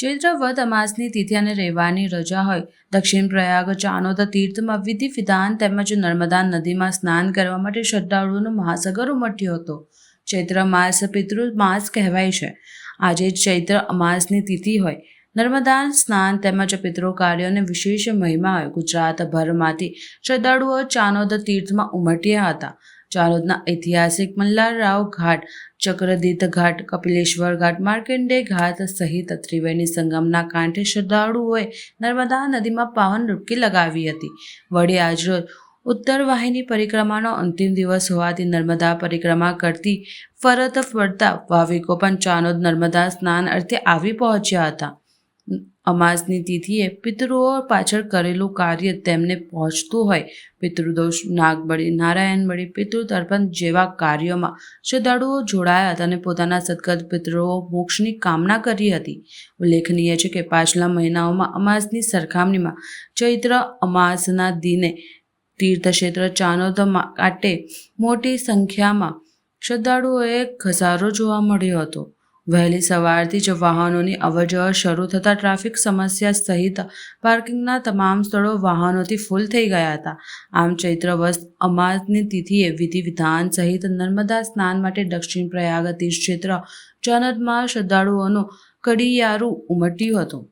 ચૈત્ર વદ અમાસની તિથિ અને રવિવારની રજા હોય. દક્ષિણ પ્રયાગ ચાનોદ તીર્થમાં વિધિ વિધાન તેમજ નર્મદા નદીમાં સ્નાન કરવા માટે શ્રદ્ધાળુઓનો મહાસાગર ઉમટ્યો હતો. ચૈત્ર માસ પિતૃ માસ કહેવાય છે. આજે ચૈત્ર અમાસની તિથિ હોય. નર્મદા સ્નાન તેમજ પિતૃ કાર્યોને વિશેષ મહિમા હોય. ગુજરાતભરમાંથી શ્રદ્ધાળુઓ ચાનોદ તીર્થમાં ઉમટ્યા હતા. ચાનોદના ઐતિહાસિક મલ્લારાવ ઘાટ, ચક્રદીત ઘાટ, કપિલેશ્વર ઘાટ માર્કંડે ઘાટ સહિત ત્રિવેણી સંગમના કાંઠે શ્રદ્ધાળુઓએ નર્મદા નદીમાં પાવન ડૂબકી લગાવી હતી. વળી આજરોજ ઉત્તર વાહિની પરિક્રમાનો અંતિમ દિવસ હોવાથી નર્મદા પરિક્રમા કરતી ફરત ફરતા ભાવિકો પણ ચાનોદ નર્મદા સ્નાન અર્થે આવી પહોંચ્યા હતા. અમાસની તિથિએ પિતૃઓ પાછળ કરેલું કાર્ય તેમને પહોંચતું હોય. પિતૃદોષ, નાગબળી નારાયણબળી પિતૃતર્પણ જેવા કાર્યોમાં શ્રદ્ધાળુઓ જોડાયા હતા અને પોતાના સદગત પિતૃઓ મોક્ષની કામના કરી હતી. ઉલ્લેખનીય છે કે પાછલા મહિનાઓમાં અમાસની સરખામણીમાં ચૈત્ર અમાસના દિને તીર્થક્ષેત્ર ચાનોદમાં માટે મોટી સંખ્યામાં શ્રદ્ધાળુઓએ ઘસારો જોવા મળ્યો હતો. વહેલી સવારથી જ વાહનોની અવરજવર શરૂ થતાં ટ્રાફિક સમસ્યા સહિત પાર્કિંગના તમામ સ્થળો વાહનોથી ફૂલ થઈ ગયા હતા. આમ ચૈત્ર વર્ષ અમાસની તિથિએ વિધિ વિધાન સહિત નર્મદા સ્નાન માટે દક્ષિણ પ્રયાગ તીર્થક્ષેત્ર ચાનદમાં શ્રદ્ધાળુઓનું કડિયારું ઉમટ્યું હતું.